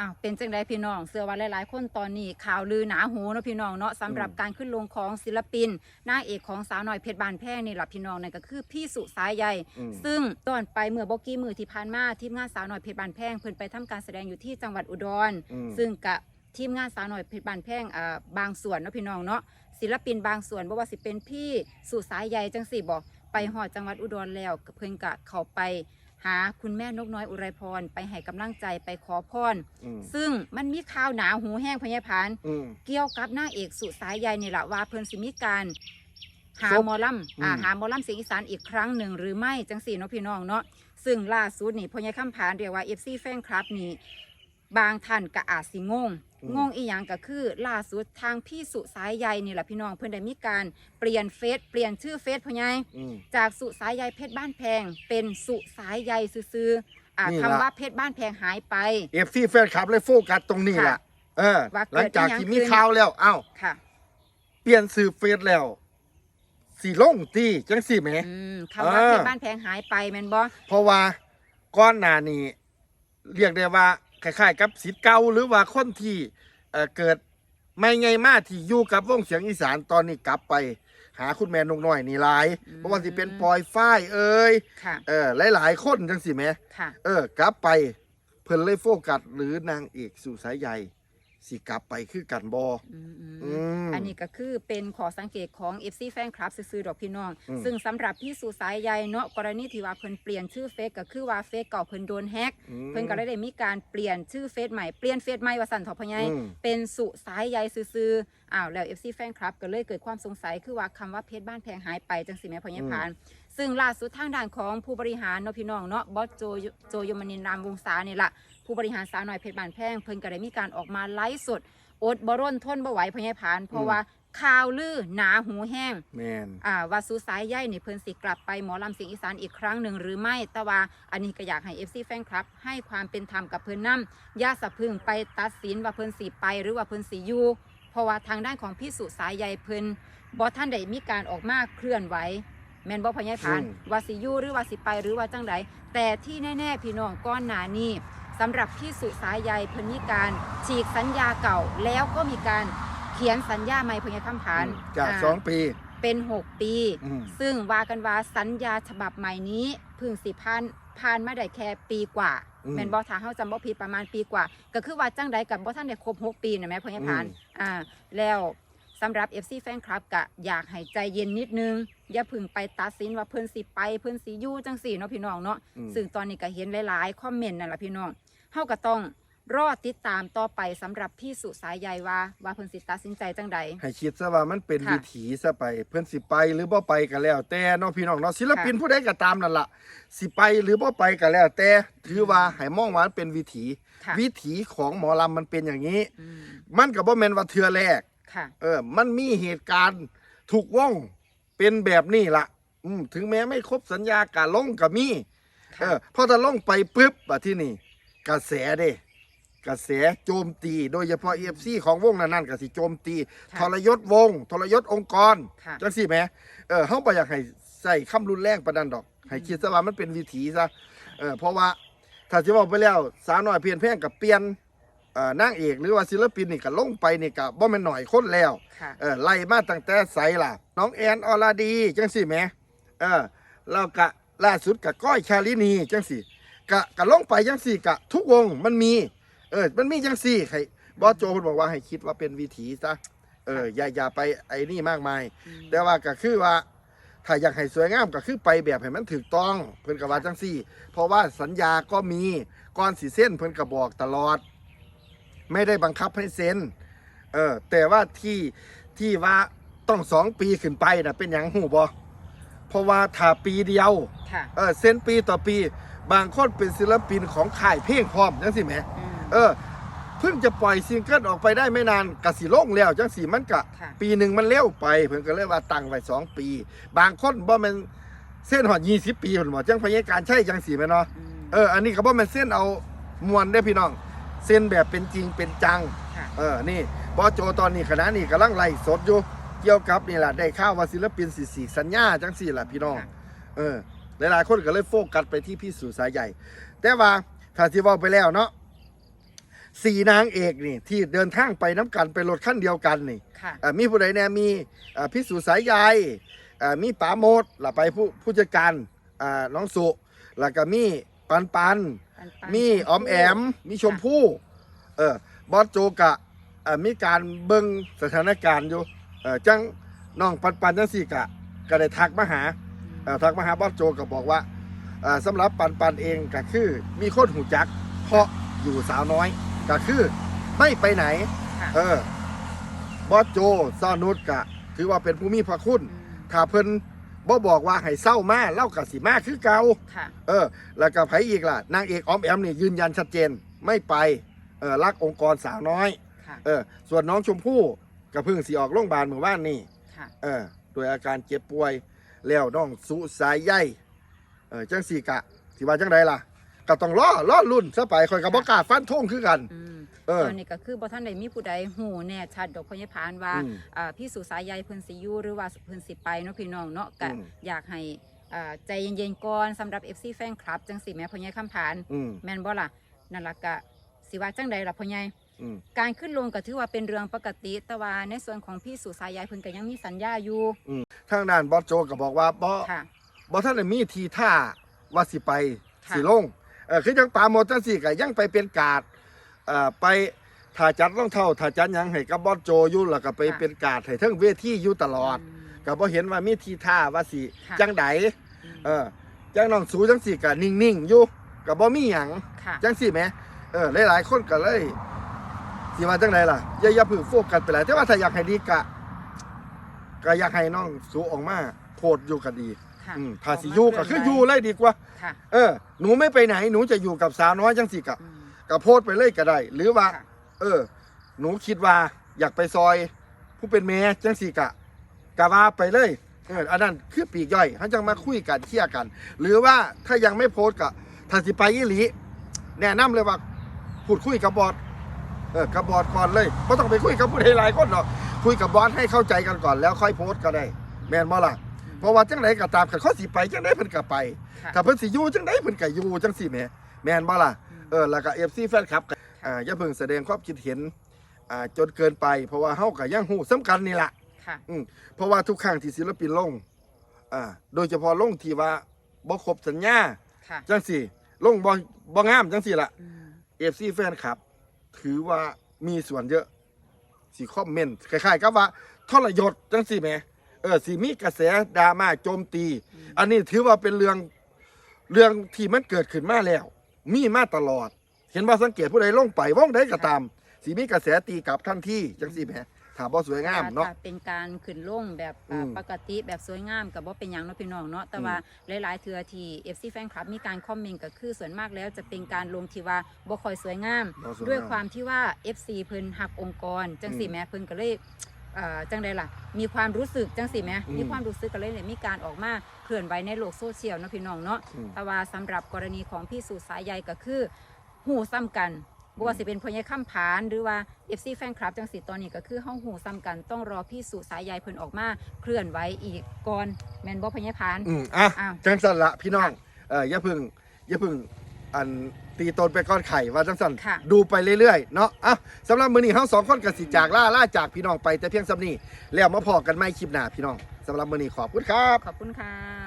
อ้าวเป็นจังไดพี่น้องเสื้อว่าหลายๆ คนตอนนี้ข่าวลือหนาหูเนาะพี่น้องเนาะสำหรับอืมการขึ้นลงของศิลปินนางเอกของสาวน้อยเพชรบานแพงนี่ล่ะพี่น้องนั่นก็คือพี่สุสายใยอืม ซึ่งตอนไปเมื่อบอกกี้มือที่ผ่านมาทีมงานสาวน้อยเพชรบานแพงเพิ่นไปทำการแสดงอยู่ที่จังหวัดอุดร อืม ซึ่งกับทีมงานสาวน้อยเพชรบานแพงอ่าบางส่วนเนาะพี่น้องเนาะศิลปินบางส่วนบ่ว่าสิเป็นพี่สุสายใยจังสี่บอกไปหอดจังหวัดอุดรแล้วก็เพิ่นกะเข้าไป หาคุณแม่นกน้อยอุไรพรไปให้กำลังใจไปขอพร อืมซึ่งมันมีข่าวหนาหูแห้งพญาพาน อืม เกี่ยวกับนางเอกสุสายใยนี่แหละว่าเพิ่นสิมีการหาศพหมอลำอ่าอืม หาหมอลำเสียงอีสานอีกครั้งหนึ่งหรือไม่จังสี่เนาะพี่น้องเนาะซึ่งล่าสุดนี่พญาคำผานเรียกว่าเอฟซีแฟนคลับนี่ บางท่านก็อาจสิงง งงอีหยังก็คือล่าสุดทางพี่สุสายใยนี่แหละพี่น้องเพิ่นได้มีการเปลี่ยนเฟซเปลี่ยนชื่อเฟซพ่อใหญ่อืม จากสุสายใยเพชรบ้านแพง เป็นสุสายใยซื่อๆอ่านี่คำล่ะว่าเพชรบ้านแพงหายไป เอฟซีแฟนคลับเลยโฟกัสตรงนี้ค่ะล่ะเออ ว่าเกิดหลังจากอิหยังที่มีขึ้น ข่าวแล้วเอ้าค่ะ เปลี่ยนสื่อเฟซแล้วสีลงตีจังสี่ไหม อืมคำว่าเออ เพชรบ้านแพงหายไปแม่นบ่เพราะว่าก้อนหนานี้เรียกได้ว่า คล้ายๆกับสิทธิ์เก่าหรือว่าคนที่เอ่อเกิดไม่ไงมาที่อยู่กับวงเสียงอีสานตอนนี้กลับไป หาคุณแม่นกน้อยนี่หลายเพราะว่าสิเป็นปอยฝ้ายเอ้ยค่ะ เออหลายๆคนจังสิแหมค่ะ เออกลับไปเพิ่นเลยโฟกัสหรือนางเอกสู่สายใย สิกลับไปคือกันบออืมอืมอืม อันนี้ก็คือเป็นขอสังเกตของ FC แฟนคลับซื้อๆดอกพี่น้อง อืม ซึ่งสำหรับพี่สุสายใยเนาะกรณีที่ว่าเพิ่นเปลี่ยนชื่อเฟซก็คือว่าเฟซเก่าเพิ่นโดนแฮ็ก อืม เพิ่นก็เลยได้มีการเปลี่ยนชื่อเฟซใหม่ เปลี่ยนเฟซใหม่ว่าสั่นทอพะไยอืม เป็นสุสายใยซื่อๆอ้าวแล้ว FC แฟนคลับก็เลยเกิดความสงสัยคือว่าคำว่าเพชรบ้านแพงหายไปจังสิแม่พะยายพาน ซึ่งล่าสุดทางด้านของผู้บริหารเนาะพี่น้องเนาะบอสโจโจยมนินทร์รามวงศานี่ล่ะผู้บริหารสาวน้อยเพชรบ้านแพงเพิ่นก็ได้มีการออกมาไลฟ์สดอดบ่ร่นทนบ่ไหวพะยายพาน เพราะว่าข่าวลือหนาหูแห้งแมนอ่าว่าสุสายใยนี่เพิ่นสิกลับไปหมอลำเสียงอีสานอีกครั้งหนึ่งหรือไม่แต่ว่าอันนี้ก็อยากให้ FC แฟนคลับ ให้ความเป็นธรรมกับเพิ่นนำอย่าสะพึงไปตัดสินว่าเพิ่นสิไปหรือว่าเพิ่นสิอยู่เพราะว่าทางด้านของพี่สุสายใยเพิ่นบ่ท่านได้มีการออกมาเคลื่อนไหว แม่นบ่พะยายพานอืม ว่าสิอยู่หรือว่าสิไปหรือว่าจังใดแต่ที่แน่ๆพี่น้องก้อนหนานี้สำหรับพี่สุสายใยเพิ่นมีการฉีกสัญญาเก่าแล้วก็มีการเขียนสัญญาใหม่พะยายคำผานจากาสองปี เป็น 6 ปี อืม ซึ่งว่ากันว่าสัญญาฉบับใหม่นี้เพึ่งสิผ่านผ่านมาได้แค่ปีกว่าอืม แม่นบ่ถ้าเฮาจำบ่ผิดประมาณปีกว่า ก็คือว่าจังใดกับบ่ทันได้ครบ6ปีนะแม่พ่อใหญ่พานอืมอ่าแล้ว สำหรับ FC แฟนคลับก็อยากให้ใจเย็นนิดนึง อย่าเพึ่งไปตัดสินว่าเพิ่นสิไปเพิ่นสิอยู่จังสี่เนาะพี่น้องเนาะอืม ซึ่งตอนนี้ก็เห็นหลายๆคอมเมนต์นั่นแหละพี่น้องเฮาก็ต้องรอติดตามต่อไปสำหรับพี่สุสายใยว่าว่าเพิ่นสิตัดสินใจจังใด ให้คิดซะว่ามันเป็นค่ะวิถีซะไป เพิ่นสิไปหรือบ่ไปก็แล้ว แต่เน้องพี่น้องเนาะศิลปินค่ะผู้ใดก็ตามนั่นล่ะสิไปหรือบ่ไปก็แล้ว แต่ถือว่าให้มองว่ามันเป็นวิถี ค่ะ วิถีของหมอลำมันเป็นอย่างนี้ อืม มันก็บ่แม่นว่าเทื่อแรก ค่ะ เออ มันมีเหตุการณ์ถูกว่องเป็นแบบนี้ละอืมถึงแม้ไม่ครบสัญญาการลงก็มีค่ะเออพอถ้าลงไปปุ๊บอะที่นี่ กระแสเด้กระแสโจมตี โดยเฉพาะเอฟซีของวงนั้นๆก็สิโจมตีค่ะทรยศวง ทรยศองค์กรค่ะจังสิแหมเออเฮาบ่อยากให้ใส่คำรุนแรงปานนั้นดอก ให้คิดซะว่ามันเป็นวิถีซะเออเพราะว่าถ้าสิบอกไปแล้วสาวน้อยเพียนแพงกับเปลี่ยนเอ่อ นางเอกหรือว่าศิลปินนี่ก็ลงไปนี่ก็บ่แม่นหน่อยคนแล้วค่ะเออไล่มาตั้งแต่ใสล่ะ น้องแอนอรดีจังสิแหมเออแล้วก็ล่าสุดกับก้อยชาลินีจังสิกะกะลงไปจังสิกะทุกวงมันมี เออ มันมีจังสิใครบอสโจคุณบอกว่าให้คิดว่าเป็นวิถีซะเอออย่าอย่าไปไอ้นี่มากมาย แต่ว่าก็คือว่าถ้าอยากให้สวยงามก็คือไปแบบให้มันถูกต้องเพิ่นก็ว่าจังซี่ เพราะว่าสัญญาก็มีก่อนสิเส้นเพิ่นก็บอกตลอด ไม่ได้บังคับให้เซ็นเออแต่ว่าที่ที่ว่าต้องสองปีขึ้นไปนะเป็นอย่างหูบอเพราะว่าถ้าปีเดียวค่ะ เออเซ็นปีต่อปี บางคนเป็นศิลปินของค่ายเพลงพร้อมจังสิแหมอืม เออเพิ่งจะปล่อยซิงเกิลออกไปได้ไม่นานกะสิโล่งแล้วจังสีมันกะ ค่ะ ปีหนึ่งมันเร็วไป เพิ่นก็เลยว่าตั้งไว้สองปี บางคนบ่แม่นเส้นหอดยี่สิบปีเพิ่นบอกจังพยาการใช่จังสีแม่นเนาะ อืม เออ อันนี้ก็บ่แม่นเส้นเอามวนได้อพี่น้อง เส้นแบบเป็นจริงเป็นจัง ค่ะ เออ นี่บอสโจตอนนี้ขณะนี้กำลังไล่สดอยู่ เกี่ยวกับนี่แหละได้ข่าวว่าศิลปินสีสีสัญญาจังสี่แหละพี่น้อง ค่ะ เออ หลายๆคนก็เลยโฟกัสไปที่พี่สู่สายใหญ่ แต่ว่าถ้าที่เว่าไปแล้วเนาะสี่นางเอกนี่ ที่เดินทางไปน้ำกันไปรถขั้นเดียวกันนี่ ค่ะ อ่ามีผู้ใดแน่มีอ่าพี่สุสายใยอ่ามีป๋าโมดล่ะไปผู้ผู้จัดการอ่าน้องสุแล้วก็มีปันปันปันๆ มีออมแอม มีชมพู่เออบอสโจกะเอ่อมีการเบิ่งสถานการณ์อยู่เออจังน้องปันปันจังสี่กะ ก็ได้ทักมาหาเอ่อทักมาหาบอสโจก็บอกว่าเอ่อสำหรับปันปันเองก็คือ มีคนหูจัก เพราะอยู่สาวน้อยก็คือไม่ไปไหนค่ะเออบอสโจซ่อนุชกะ ถือว่าเป็นผู้มีพระคุณอืมถ้าเพิ่น บ่บอกว่าให้เศร้ามาเล่ากะสิมาคือเก่าค่ะ เออ แล้วก็ไผอีกล่ะนางเอกออมแอมนี่ยืนยันชัดเจนไม่ไปเออรักองค์กรสาวน้อย ค่ะ เออ ส่วนน้องชมพู่ก็เพิ่งสิออกโรงพยาบาลเมื่อวานนี่ค่ะ เออโดยอาการเจ็บป่วยแล้วน้องสุสายใยเออจังสี่กะสิว่าจังไดล่ะ ก็ต้องรอรอรุ่นซะไปคอยกับบ่กล้าฟันธงคือกัน อืม เออตอนนี้ก็คือบ่ท่านใดมีผู้ใดหูแน่ชัดดอกพญพานว่าอืมอ่าพี่สุสายใยเพิ่นสิอยู่หรือว่าเพิ่นสิไปเนาะพี่น้องเนาะก็อืม อยากให้อ่าใจเย็นๆก่อนสำหรับ FC แฟนคลับจังสิแม่พ่อใหญ่คำผาน อืมแม่นบ่ล่ะนั่นล่ะก็สิว่าจังใดล่ะพ่อใหญ่ อืม การขึ้นลงก็ถือว่าเป็นเรื่องปกติ แต่ว่าในส่วนของพี่สุสายใยเพิ่นก็ยังมีสัญญาอยู่ทางด้านบอสโจก็บอกว่าบ่ค่ะบ่ท่านได้มีทีท่าว่าสิไปค่ะ สิลงเออคือจังปาโมดจังสี่ก็ยังไปเป็นการ์ดเอ่อไปถ้าจัดรองเท้าถ้าจัดหยังให้กับบอสโจอยู่แล้วก็ไปเป็นการ์ดให้เทั้งเวทีอยู่ตลอดมก็บ่เห็นว่ามีทีท่าว่าสิค่ะ จังไดอืมเออจังน้องสูจังสี่ก็นิ่งๆอยู่ก็บ่มีหยัง ค่ะ จังสี่แหมเออหลายๆคนก็เลยสิว่าจังไดล่ะอย่าอย่าเพึ่งโฟกัสไปหลายแต่ว่าถ้าอยากให้ดีกะก็อยากให้น้องสูออกมาโพดอยู่ก็ดีค่ะอืมถ้าสิอยู่ก็คืออยู่เลยดีกว่า ค่ะเออ หนูไม่ไปไหนหนูจะอยู่กับสาวน้อยจังสิกะ อืม ก็โพดไปเลยก็ได้ หรือว่าค่ะเออ หนูคิดว่าอยากไปซอย ผู้เป็นแม่จังสิกะกะว่าไปเลยเอออันนั้นคือปีกย่อยเขาจังมาคุยกันเคลียร์กัน หรือว่าถ้ายังไม่โพสต์กะถ้าสิไปยี่หลีแนะนำเลยว่าพูดคุยกับบอสเออกับบอสก่อนเลยไม่ต้องไปคุยกับผู้ใดหลายคนหรอกคุยกับบอสให้เข้าใจกันก่อนแล้วค่อยโพสต์ก็ได้ แม่นบ่ล่ะเพราะว่าจังไหนก็ตามกันเขาสิไปจังไหนเพิ่นก็ไปค่ะถ้าเพิ่นสิอยู่จังไดเพิ่นก็อยู่จังซี่แหมแม่นบ่ล่ะ เออแล้วก็ FC แฟนคลับก็อ่าอย่าเพิ่งแสดงความคิดเห็นอ่าจนเกินไป เพราะว่าเฮาก็ยังฮู้สำคัญนี่ล่ะค่ะ อืมเพราะว่าทุกครั้งที่ศิลปินลงอ่าโดยเฉพาะลงที่ว่าบ่ครบสัญญาค่ะ จังซี่ลงบ่บ่งามจังซี่ล่ะอืม FC แฟนคลับ ถือว่ามีส่วนเยอะสิคอมเมนต์คล้ายๆกับว่าทรยศจังซี่แหมเออสิมีกระแสดราม่าโจมตี อันนี้ถือว่าเป็นเรื่องเรื่องที่มันเกิดขึ้นมาแล้ว มีมาตลอด เห็นว่าสังเกตผู้ใดลงไปว่องใดก็ตามสีมีกระแสตีกลับทันทีจังสี่แหมถามบ่สวยงามเนาะถ้เป็นการขึ้นลงแบบอืมอ่าปกติแบบสวยงามกับว่าเป็นหยังเนาะพี่น้องเนาะแต่ว่าหลาย ๆ เทือที่ FC แฟนคลับมีการคอมเมนต์ก็คือส่วนมากแล้วจะเป็นการลงที่ว่าบ่ค่อยสวยงามบ่สงด้วยความที่ว่า FC เพิ่นหักองค์กร จังสี่อืมแม่เพิ่นก็เลย เอ่อจังใดล่ะ มีความรู้สึกจังสี่แม่อืมมีความรู้สึกก็เลยเนี่ยมีการออกมาเคลื่อนไหวในโลกโซเชียลเนาะพี่น้องเนาะอืม แต่ว่าสำหรับกรณีของพี่สุสายใยก็คือหูซ้ำกันบ่ว่าสิเป็นพญาข้ามผาน หรือว่า FC แฟนคลับจังสีตอนนี้ก็คือเฮาหูซ้ำกัน ต้องรอพี่สุสายใยเพิ่นออกมาเคลื่อนไหวอีกก่อนแม่นบ่พญาผาน อืมอะอ้าว จังสันละพี่น้องเอออย่าเพึ่งอย่าเพึ่งอัน ตีตนไปก้อนไข่ว่าจังสันค่ะ ดูไปเรื่อยๆเนาะอะสำหรับมื้อนี้เฮาสองคนก็สิจากล่าล่าจากพี่น้องไปแต่เพียงสำนี้แล้วมาพอกันใหม่คลิปหน้าพี่น้องสำหรับมื้อนี้ขอบคุณครับ ขอบคุณค่ะ